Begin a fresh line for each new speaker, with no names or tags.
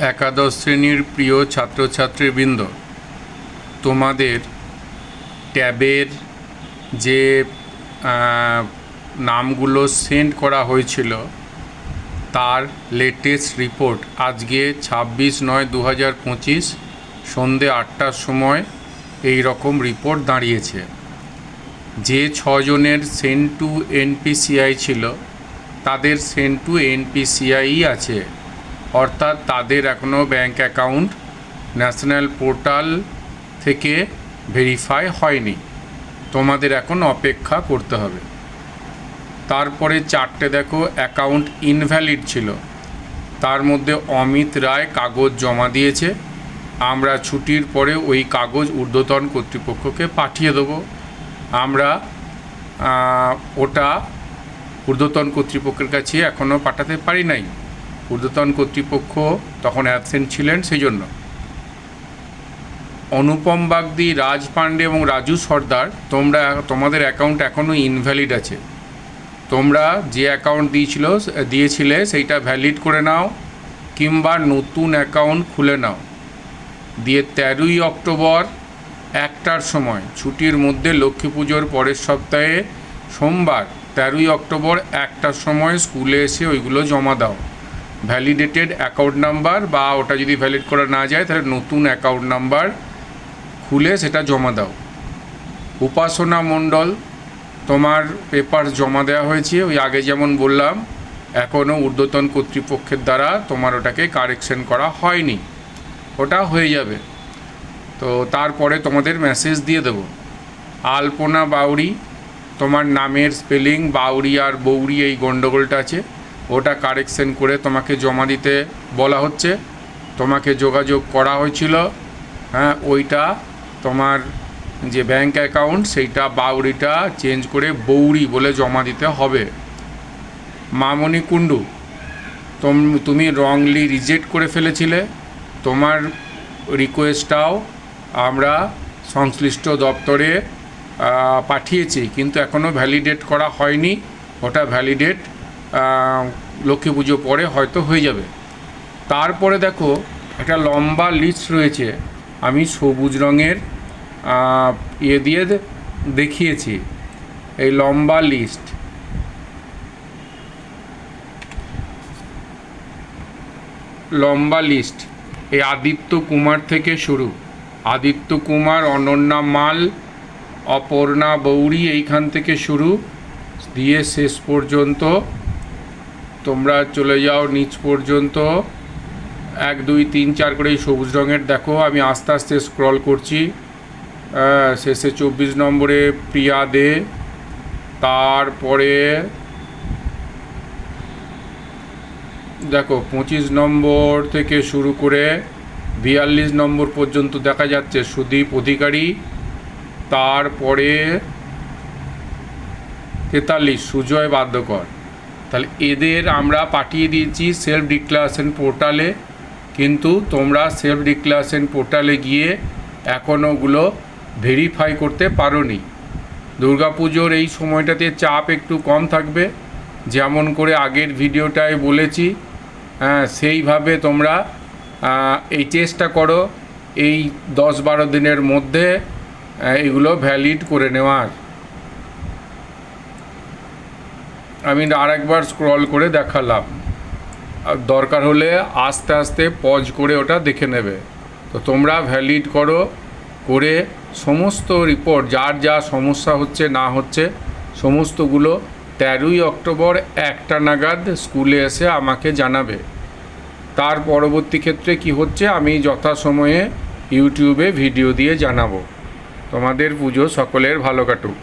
একাদশ শ্রেণির প্রিয় ছাত্রছাত্রীবৃন্দ, তোমাদের ট্যাবের যে নামগুলো সেন্ড করা হয়েছিল, তার লেটেস্ট রিপোর্ট আজকে ছাব্বিশ নয় দু হাজার পঁচিশ সন্ধে আটটার সময় এই রকম রিপোর্ট দাঁড়িয়েছে। যে ছজনের সেন্ট টু এনপিসিআই ছিল, তাদের সেন্ট টু এনপিসিআই আছে। অর্থাৎ তাদের এখনও ব্যাংক অ্যাকাউন্ট ন্যাশনাল পোর্টাল থেকে ভেরিফাই হয়নি। তোমাদের এখন অপেক্ষা করতে হবে। তারপরে চারটে দেখো অ্যাকাউন্ট ইনভ্যালিড ছিল। তার মধ্যে অমিত রায় কাগজ জমা দিয়েছে। আমরা ছুটির পরে ওই কাগজ ঊর্ধ্বতন কর্তৃপক্ষকে পাঠিয়ে দেবো। আমরা ওটা ঊর্ধ্বতন কর্তৃপক্ষের কাছে এখনও পাঠাতে পারি নাই। ঊর্ধ্বতন কর্তৃপক্ষ তখন অ্যাবসেন্ট ছিলেন সেই জন্য অনুপম বাগদি, রাজ পাণ্ডে এবং রাজু সর্দার, তোমরা, তোমাদের অ্যাকাউন্ট এখনও ইনভ্যালিড আছে। তোমরা যে অ্যাকাউন্ট দিয়েছিল, দিয়েছিলে সেইটা ভ্যালিড করে নাও, কিংবা নতুন অ্যাকাউন্ট খুলে নাও। দিয়ে তেরোই অক্টোবর, একটার সময়, ছুটির মধ্যে লক্ষ্মী পুজোর পরের সপ্তাহে সোমবার, তেরোই অক্টোবর, একটার সময় স্কুলে এসে ওইগুলো জমা দাও। ভ্যালিডেটেড অ্যাকাউন্ট নাম্বার বা ওটা যদি ভ্যালিড করা না যায়, তাহলে নতুন অ্যাকাউন্ট নাম্বার খুলে সেটা জমা দাও। উপাসনা মণ্ডল, তোমার পেপার জমা দেওয়া হয়েছে। ওই আগে যেমন বললাম এখনও ঊর্ধ্বতন কর্তৃপক্ষের দ্বারা তোমার ওটাকে কারেকশন করা হয়নি। ওটা হয়ে যাবে। তো তারপরে তোমাদের মেসেজ দিয়ে দেবো। আলপনা বাউরি তোমার নামের স্পেলিং বাউরি আর বৌরি এই গণ্ডগোলটা আছে। ওটা কারেকশন করে তোমাকে জমা দিতে বলা হচ্ছে। তোমাকে যোগাযোগ করা হয়েছিল হ্যাঁ ওইটা তোমার যে ব্যাংক অ্যাকাউন্ট সেইটা বাউরিটা চেঞ্জ করে বৌরি বলে জমা দিতে হবে। মামনি কুণ্ডু, তোম, তুমি রংলি রিজেক্ট করে ফেলেছিলে। তোমার রিকোয়েস্টটাও আমরা সংশ্লিষ্ট দপ্তরে পাঠিয়েছি, কিন্তু এখনও ভ্যালিডেট করা হয়নি। ওটা ভ্যালিডেট লক্ষ্মী পুজো পরে হয়তো হয়ে যাবে। তারপরে দেখো, একটা লম্বা লিস্ট রয়েছে। আমি সবুজ রঙের ইয়ে দিয়ে দেখিয়েছি। এই লম্বা লিস্ট লম্বা লিস্ট এই আদিত্য কুমার থেকে শুরু। আদিত্য কুমার, অনন্যা মাল, অপর্ণা বৌরি এইখান থেকে শুরু। দিয়ে শেষ পর্যন্ত তোমরা চলে যাও নিচ পর্যন্ত। এক দুই তিন চার করে এই সবুজ রঙের। দেখো আমি আস্তে আস্তে স্ক্রল করছি। আহ, শেষে চব্বিশ নম্বরে প্রিয়া দে। তারপরে দেখো পঁচিশ নম্বর থেকে শুরু করে বিয়াল্লিশ নম্বর পর্যন্ত দেখা যাচ্ছে সুদীপ অধিকারী। তারপরে তেতাল্লিশ সুজয় বাদ্যকর তাহলে এদের আমরা পাঠিয়ে দিয়েছি সেলফ ডিক্লারেশন পোর্টালে কিন্তু তোমরা সেলফ ডিক্লারেশন পোর্টালে গিয়ে এখনও ওগুলো ভেরিফাই করতে পারো পারোনি। দুর্গাপুজোর এই সময়টাতে চাপ একটু কম থাকবে। যেমন করে আগের ভিডিওটায় বলেছি হ্যাঁ সেইভাবে তোমরা এই চেষ্টা করো, এই দশ বারো দিনের মধ্যে এগুলো ভ্যালিড করে নেওয়ার। আমি আরেকবার স্ক্রল করে দেখালাম। দরকার হলে আস্তে আস্তে পজ করে ওটা দেখে নেবে। তো তোমরা ভ্যালিড করো, করে সমস্ত রিপোর্ট যার যা সমস্যা হচ্ছে, না হচ্ছে, সমস্তগুলো তেরোই অক্টোবর একটা নাগাদ স্কুলে এসে আমাকে জানাবে। তার পরবর্তী ক্ষেত্রে কি হচ্ছে, আমি যথাসময়ে ইউটিউবে ভিডিও দিয়ে জানাব। তোমাদের পুজো সকলের ভালো কাটুক।